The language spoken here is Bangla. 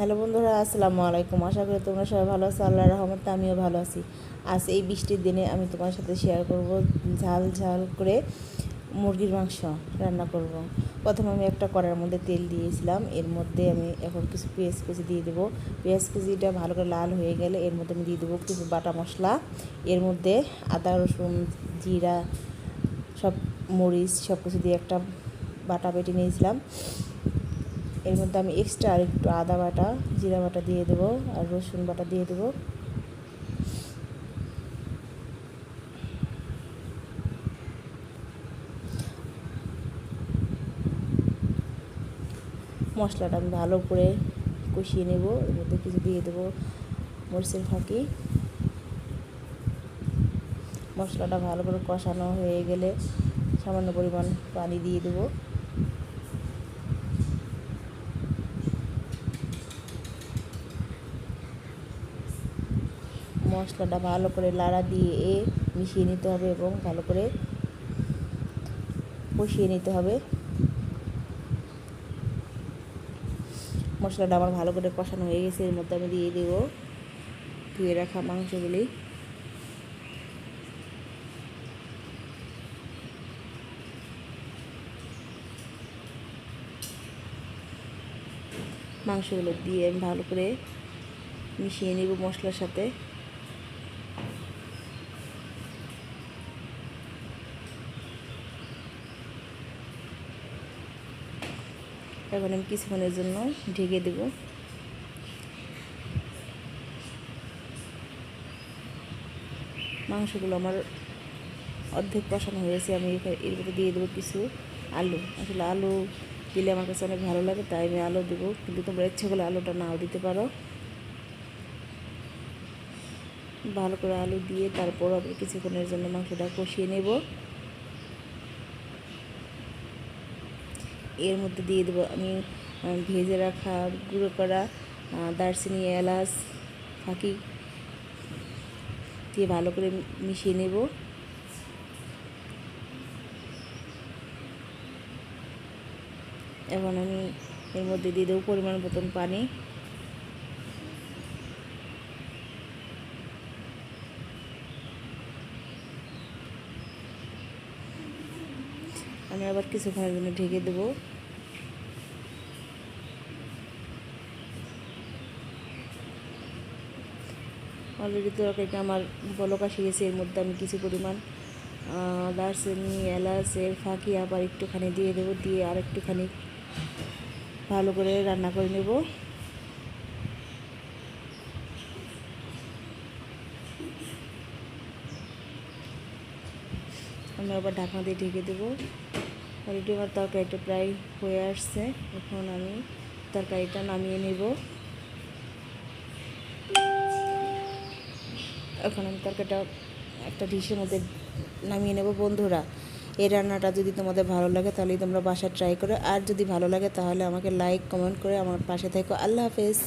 হ্যালো বন্ধুরা, আসসালামু আলাইকুম। আশা করি তোমরা সবাই ভালো আছো, আল্লাহর রহমতে আমিও ভালো আছি। আজ এই বৃষ্টির দিনে আমি তোমার সাথে শেয়ার করব ঝাল ঝাল করে মুরগির মাংস রান্না করব। প্রথমে আমি একটা কড়ার মধ্যে তেল দিয়েছিলাম, এর মধ্যে আমি এখন কিছু পেঁয়াজ কুচি দিয়ে দেবো। পেঁয়াজ কুচিটা ভালো করে লাল হয়ে গেলে এর মধ্যে আমি দিয়ে দেবো কিছু বাটা মশলা। এর মধ্যে আদা, রসুন, জিরা, সব মরিচ সব কিছু দিয়ে একটা বাটা বেটে নিয়েছিলাম। এর মধ্যে আমি এক্সট্রা আর একটু আদা বাটা, জিরা বাটা দিয়ে দেবো আর রসুন বাটা দিয়ে দেবো। মশলাটা আমি ভালো করে কষিয়ে নেব, এর মধ্যে কিছু দিয়ে দেবো মরিচের ফাঁকি। মশলাটা ভালো করে কষানো হয়ে গেলে সামান্য পরিমাণ পানি দিয়ে দেবো। মশলাটা ভালো করে লাড়া দিয়ে মিশিয়ে নিতে হবে এবং ভালো করে কষিয়ে নিতে হবে। মশলাটা আমার ভালো করে কষানো হয়ে গেছে, এর মধ্যে আমি দিয়ে দেবো, ধুয়ে রাখা মাংসগুলি। মাংসগুলো দিয়ে আমি ভালো করে মিশিয়ে নেব মশলার সাথে। এখন আমি কিছুক্ষণের জন্য ঢেকে দেব। মাংসগুলো আমার অর্ধেক কষানো হয়েছে আমি এর মধ্যে দিয়ে দেবো কিছু আলু। আসলে আলু দিলে আমার কাছে অনেক ভালো লাগে, তাই আমি আলু দেবো। কিন্তু তোমরা ইচ্ছে করলে আলুটা নাও দিতে পারো। ভালো করে আলু দিয়ে তারপর আমি কিছুক্ষণের জন্য মাংসটা কষিয়ে নেব। এর মধ্যে দিয়ে দেবো আমি ভেজে রাখা গুঁড়ো করা দারচিনি, এলাচ, ফাঁকি দিয়ে ভালো করে মিশিয়ে নেব। এখন আমি এর মধ্যে দিয়ে দেবো পরিমাণ মতন পানি। আমি আবার কিছুক্ষণের জন্য ঢেকে দেবো। অলরেডি তরকারিটা আমার বলকা শিখেছে এর মধ্যে আমি কিছু পরিমাণ দারচিনি এলাচের ফাঁকি আবার একটুখানি দিয়ে দেবো, দিয়ে আর একটুখানি ভালো করে রান্না করে নেব। আমি আবার ঢাকনা দিয়ে ঢেকে দেবো। অলরেডি আমার তরকারিটা প্রায় হয়ে আসছে। এখন আমি তরকারিটা নামিয়ে নেব। এখন আমি তরকারিটা একটা ডিশের মধ্যে নামিয়ে নেব। বন্ধুরা, এই রান্নাটা যদি তোমাদের ভালো লাগে তাহলে তোমরা বাসায় ট্রাই করো। আর যদি ভালো লাগে তাহলে আমাকে লাইক, কমেন্ট করে আমার পাশে থেকো। আল্লাহ হাফেজ।